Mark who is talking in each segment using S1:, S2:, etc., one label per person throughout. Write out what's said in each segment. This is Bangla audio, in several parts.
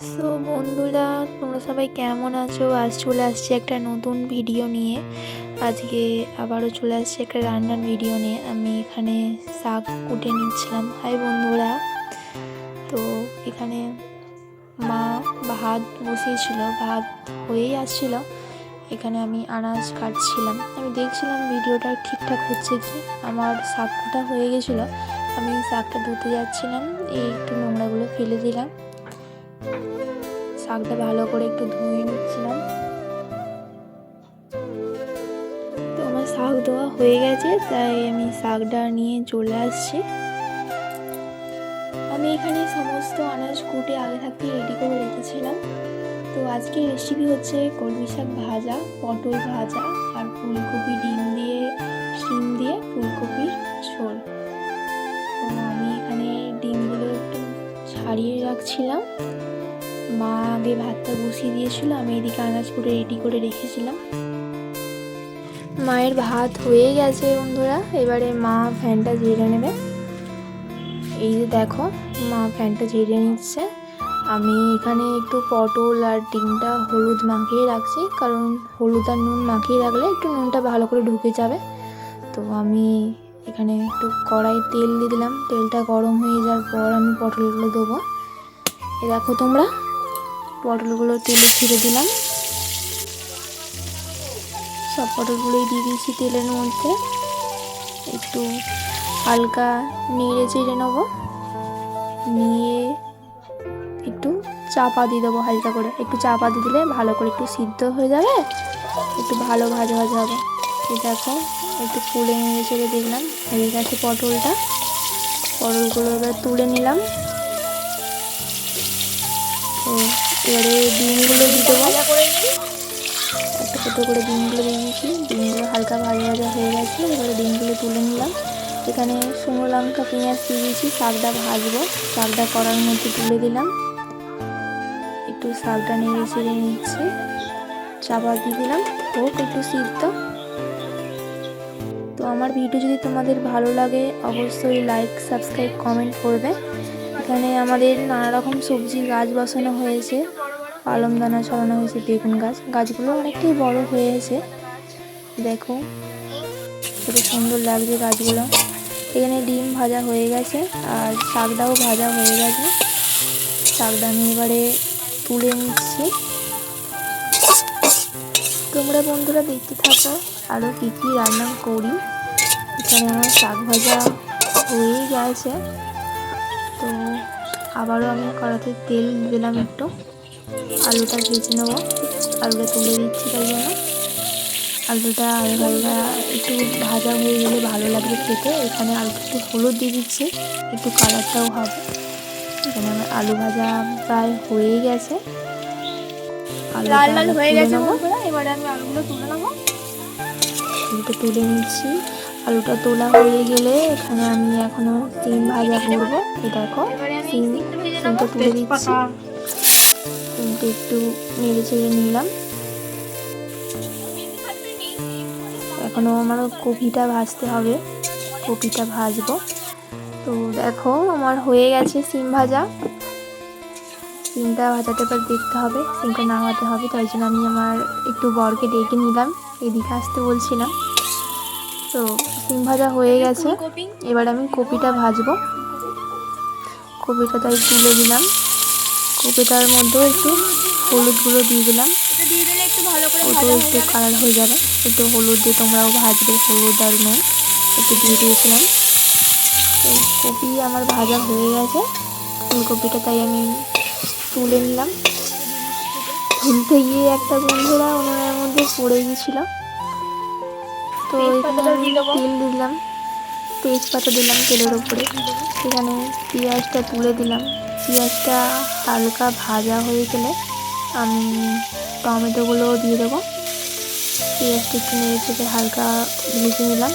S1: সো বন্ধুরা, তোমরা সবাই কেমন আছো? আজ চলে আসছি একটা নতুন ভিডিও নিয়ে। আজকে আবারও চলে আসছি একটা রান্নার ভিডিও নিয়ে। আমি এখানে শাক কুটে নিচ্ছিলাম। হাই বন্ধুরা। তো, এখানে মা ভাত বসিয়েছিল। ভাত হয়েই আসছিল। এখানে আমি আনাজ কাটছিলাম। আমি দেখছিলাম ভিডিওটা ঠিকঠাক হচ্ছে কি? আমার শাক কাটা হয়ে গেছিল। আমি শাকটা ধুতে যাচ্ছিলাম। এই একটু নোংরাগুলো ফেলে দিলাম। শাকটা ভালো করে একটু ধুয়ে নিচ্ছিলাম। তো আমার শাক ধোয়া হয়ে গেছে, তাই আমি শাকটা নিয়ে চলে আসছি। আমি এখানে সমস্ত আনাজ কুটে আগে থাকতে রেডি করে রেখেছিলাম। তো আজকে রেসিপি হচ্ছে কলমি শাক ভাজা, পটল ভাজা আর ফুলকপি ডিম দিয়ে, শিম দিয়ে ফুলকপির ঝোল। তো আমি এখানে ডিমগুলো একটু ছাড়িয়ে রাখছিলাম। মা আগে ভাতটা বসিয়ে দিয়েছিল, আমি এদিকে আনাজ করে রেডি করে রেখেছিলাম। মায়ের ভাত হয়ে গেছে বন্ধুরা, এবারে মা ফ্যানটা ঝেড়ে নেবে। এই যে দেখো, মা ফ্যানটা ঝেড়ে নিচ্ছে। আমি এখানে একটু পটল আর ডিমটা হলুদ মাখিয়ে রাখছি, কারণ হলুদ আর নুন মাখিয়ে রাখলে একটু নুনটা ভালো করে ঢুকে যাবে। তো আমি এখানে একটু কড়াই তেল দিয়ে দিলাম। তেলটা গরম হয়ে যাওয়ার পর আমি পটলগুলো দেবো। এ দেখো তোমরা পটলগুলো তেলে ছেড়ে দিলাম। সব পটলগুলোই দিয়ে দিয়েছি তেলের মধ্যে। একটু হালকা নেড়ে চেড়ে নেব। নিয়ে একটু চাপা দিয়ে দেবো হালকা করে। একটু চাপা দিয়ে দিলে ভালো করে একটু সিদ্ধ হয়ে যাবে। একটু ভালো ভাজা ভাজা হবে। দেখো, একটু ফুলে নেড়ে চেড়ে দেখলাম। হয়ে গেছে পটলটা। পটলগুলো এবার তুলে নিলাম। এবারে ডিমগুলো দিয়ে দেবো। একটা ছোটো করে ডিমগুলো দিয়ে দিয়েছি। ডিমগুলো হালকা ভাজা ভাজা হয়ে গেছে। এবারে ডিমগুলো তুলে নিলাম। এখানে শুকনো লঙ্কা পেঁয়াজ দিয়ে দিয়েছি। শাকটা ভাজবো। শাকটা কড়ার মধ্যে তুলে দিলাম। একটু শাকটা নেড়ে চেড়ে নিচ্ছি। চাপা দিয়ে দিলাম। হোক একটু সিদ্ধ। তো আমার ভিডিও যদি তোমাদের ভালো লাগে অবশ্যই লাইক সাবস্ক্রাইব কমেন্ট করবে। এখানে আমাদের নানা রকম সবজি গাছ বসানো হয়েছে। পালং দানা ছড়ানো হয়েছে, বেগুন গাছ। গাছগুলো অনেকটাই বড় হয়েছে। দেখো, কত সুন্দর লাগছে গাছগুলো। এখানে ডিম ভাজা হয়ে গেছে আর শাকটাও ভাজা হয়ে গেছে। শাকটা আমি এবারে তুলে নিচ্ছি। তোমরা বন্ধুরা দেখতে থাকো আরও কী কী রান্না করি। এখানে আমার শাক ভাজা হয়েই গেছে। আবারও আমি কড়াতে তেল দিলাম একটু। আলুটা ভেজে নেব। আলুটা তুলে দিচ্ছি তাই জন্য। আলুটা হালকা হালকা একটু ভাজা হয়ে গেলে ভালো লাগবে খেতে। এখানে আলুটা একটু হলুদ দিয়ে দিচ্ছি। একটু কালারটাও হবে। এখানে আমার আলু ভাজা প্রায় হয়েই গেছে। আলুটা
S2: লাল লাল হয়ে গেছে এবারে আমি আলুগুলো তুলে নেব।
S1: আলুটা তুলে নিচ্ছি। আলুটা তোলা হয়ে গেলে এখানে আমি এখনও সিম ভাজা করব। দেখো। সিম
S2: সিমটা
S1: তুলে দিচ্ছি। সিমটা একটু নেড়ে চেড়ে নিলাম। এখনও আমার কপিটা ভাজতে হবে। কপিটা ভাজবো। তো দেখো আমার হয়ে গেছে সিম ভাজা। সিমটা ভাজাতে পর দেখতে হবে সিমটা নামাতে হবে। তাই জন্য আমি আমার একটু বরকে ডেকে নিলাম। এদিকে আসতে বলছিলাম তো সিম ভাজা হয়ে গেছে। এবার আমি কপিটা ভাজবো। কপিটা তাই তুলে দিলাম। কপিটার মধ্যেও একটু হলুদ গুঁড়ো দিয়ে দিলাম। ওটাও একটু কালার হয়ে যাবে। একটু হলুদ দিয়ে তোমরাও ভাজবে হলুদ আর নুন একটু দিয়ে দিয়েছিলাম। তো কপি আমার ভাজা হয়ে গেছে। ফুলকপিটা তাই আমি তুলে নিলাম। তুলতে গিয়ে একটা বন্ধুরা ওনার মধ্যে পড়ে গিয়েছিল। তো এখানে তেল দিলাম। তেজপাতা দিলাম তেলের উপরে। সেখানে পেঁয়াজটা তুলে দিলাম। পেঁয়াজটা হালকা ভাজা হয়ে গেলে আমি টমেটোগুলো দিয়ে দেবো। পেঁয়াজটা একটু নেড়ে চেড়ে হালকা ভেজে নিলাম।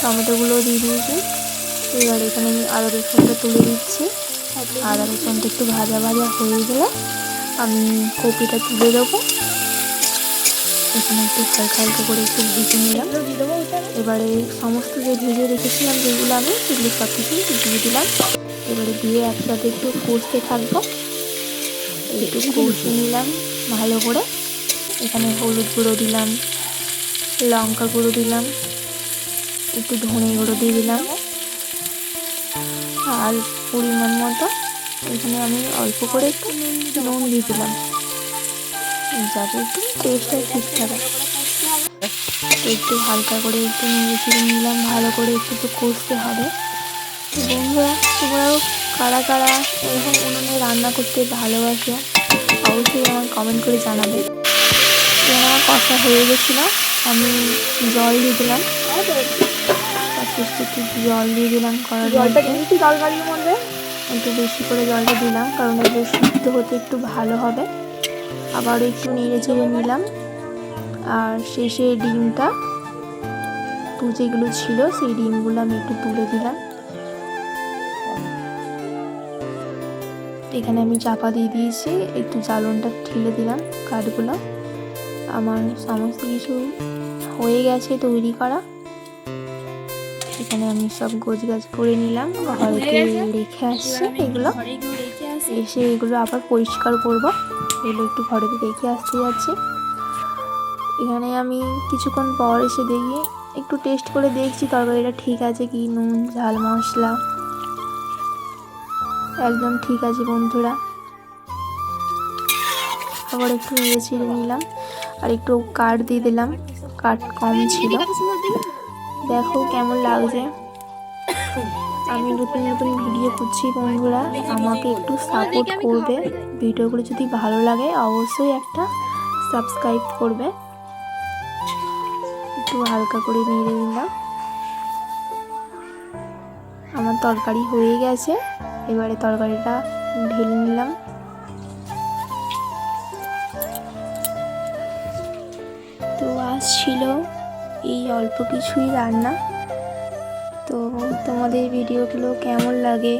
S1: টমেটোগুলো দিয়ে দিয়েছি। এবার এখানে আমি আদা রসুনটা তুলে দিচ্ছি। আদা রসুনটা একটু ভাজা ভাজা হয়ে গেলে আমি কপিটা তুলে দেবো। এখানে একটু হালকা হালকা করে একটু ভেজে নিলাম। এবারে সমস্ত যে ভেজে রেখেছিলাম, যেগুলো আমি, সেগুলো সব কিছু দিয়ে দিলাম। এবারে দিয়ে একসাথে একটু কষতে থাকব। একটু কষে নিলাম ভালো করে। এখানে হলুদ গুঁড়ো দিলাম, লঙ্কা গুঁড়ো দিলাম, একটু ধনে গুঁড়ো দিয়ে দিলাম। আর পরিমাণ মতো এখানে আমি অল্প করে একটু নুন দিয়ে দিলাম। যাতে একটু টেস্টটা ঠিক থাকে একটু হালকা করে একটু নেড়ে চিড়ে নিলাম ভালো করে একটু তো কষতে হবে। বন্ধুরা তোমরাও কারা কারা এরকম উনুনে রান্না করতে ভালোবাসো অবশ্যই আমার কমেন্ট করে জানাবে। আমার কষা হয়ে গেছিল আমি জল দিয়ে দিলাম। একটু জল দিয়ে দিলাম কড়ার
S2: জলটা
S1: মধ্যে। একটু বেশি করে জলটা দিলাম কারণ এগুলো সিদ্ধ হতে একটু ভালো হবে। আবার একটু নেড়ে চেড়ে নিলাম। আর শেষে ডিমটা দু যেগুলো ছিল সেই ডিমগুলো আমি একটু তুলে দিলাম। এখানে আমি চাপা দিয়ে দিয়েছি একটু জ্বালনটা ঠেলে দিলাম কাঠগুলো। আমার সমস্ত কিছু হয়ে গেছে তৈরি করা। এখানে আমি সব গোছ গাছ করে নিলাম ঘরেতে রেখে আসছি এগুলো। এসে এগুলো আবার পরিষ্কার করব। এগুলো একটু ঘরেতে দেখে আসতে যাচ্ছি। এখানে আমি কিছুক্ষণ পর এসে দেখি, একটু টেস্ট করে দেখছি তরকারিটা ঠিক আছে কি নুন, ঝাল, মশলা। একদম ঠিক আছে বন্ধুরা। আবার একটু নেড়ে ছিঁড়ে নিলাম, আর একটু কাঠ দিয়ে দিলাম। কাঠ কম ছিল। দেখো কেমন লাগছে। আমি নতুন নতুন ভিডিও করছি বন্ধুরা, আমাকে একটু সাপোর্ট করবে। ভিডিওগুলো যদি ভালো লাগে, অবশ্যই একটা সাবস্ক্রাইব করবে। একটু হালকা করে নেড়ে নিলাম। আমার তরকারি হয়ে গেছে, এবারে তরকারিটা ঢেলে নিলাম। তো আজ ছিল এই অল্প কিছুই রান্না। তো তোমাদের ভিডিওগুলো কেমন লাগে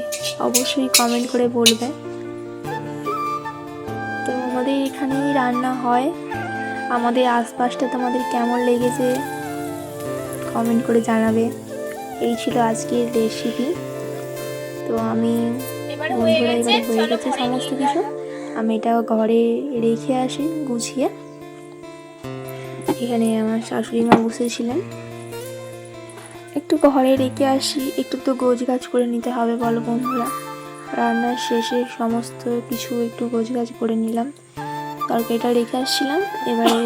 S1: অবশ্যই কমেন্ট করে বলবে। তো আমাদের এখানেই রান্না হয়। আমাদের আশপাশটা তোমাদের কেমন লেগেছে কমেন্ট করে জানাবে। এই ছিল আজকের রেসিপি তো আমি
S2: এবারে হয়ে
S1: বন্ধুরা
S2: গেছে
S1: এবারে হয়ে গেছে সমস্ত কিছু। আমি এটা ঘরে রেখে আসি গুছিয়ে। এখানে আমার শাশুড়ি মা বসেছিলেন। একটু ঘরে রেখে আসি, একটু তো গোছ গাছ করে নিতে হবে বলো বন্ধুরা। রান্নার শেষে সমস্ত কিছু একটু গোছ গাছ করে নিলাম। তরকারিটা রেখে আসছিলাম, এবারে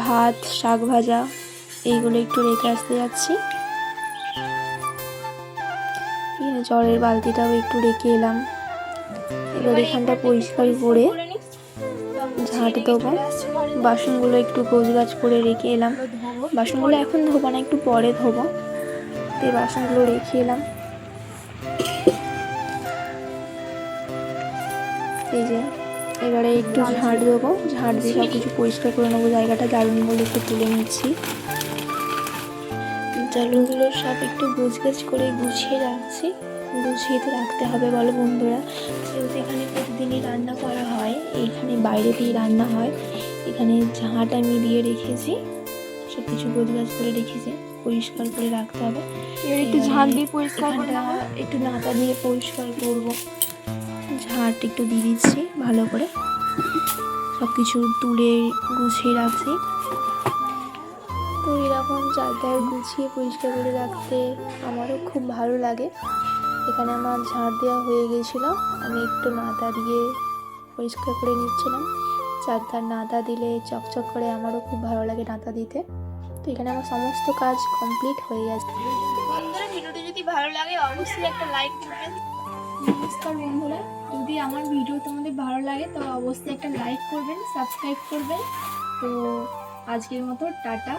S1: ভাত, শাক ভাজা, এইগুলো একটু রেখে আসতে যাচ্ছি। জলের বালতিটাও একটু রেখে এলাম। এবার এখানটা পরিষ্কার করে। ঝাঁট দেবো। বাসনগুলো একটু গোছ গাছ করে রেখে এলাম। বাসনগুলো এখন ধোবো না, একটু পরে ধোবো। এই বাসনগুলো রেখে এলাম। এই যে এবারে একটু ঝাঁট দেবো। ঝাঁট দিয়ে সব কিছু পরিষ্কার করে নেব। জায়গাটা জ্বালনগুলো একটু তুলে নিচ্ছি। জ্বালনগুলো সব একটু গোছ করে গুছিয়ে রাখছি। গুছিয়ে তো রাখতে হবে বলো বন্ধুরা। যেহেতু এখানে প্রতিদিনই রান্না করা হয় এইখানে দিয়ে রান্না হয়। এখানে ঝাঁট আমি দিয়ে রেখেছি। সব কিছু গোছ করে রেখেছি। পরিষ্কার করে রাখতে হবে।
S2: একটু ঝাঁট দিয়ে পরিষ্কার করে
S1: একটু নাতা দিয়ে পরিষ্কার করব। ঝাঁট একটু দিয়ে দিচ্ছি ভালো করে। সব কিছু তুলে গুছিয়ে রাখছি। তো এরকম চারধার গুছিয়ে পরিষ্কার করে রাখতে আমারও খুব ভালো লাগে। এখানে আমার ঝাড় দেওয়া হয়ে গেছিল। আমি একটু নাতা দিয়ে পরিষ্কার করে নিচ্ছিলাম। চারধার নাতা দিলে চকচক করে আমারও খুব ভালো লাগে নাতা দিতে। তো এখানে আমার সমস্ত কাজ কমপ্লিট হয়ে গেছে।
S2: বন্ধুরা ভিডিওটি যদি ভালো লাগে অবশ্যই একটা লাইক করবেন নমস্কার বন্ধুরা যদি আমার ভিডিও তোমাদের ভালো লাগে তো অবশ্যই একটা লাইক করবেন সাবস্ক্রাইব করবেন। তো আজকের মতো টাটা।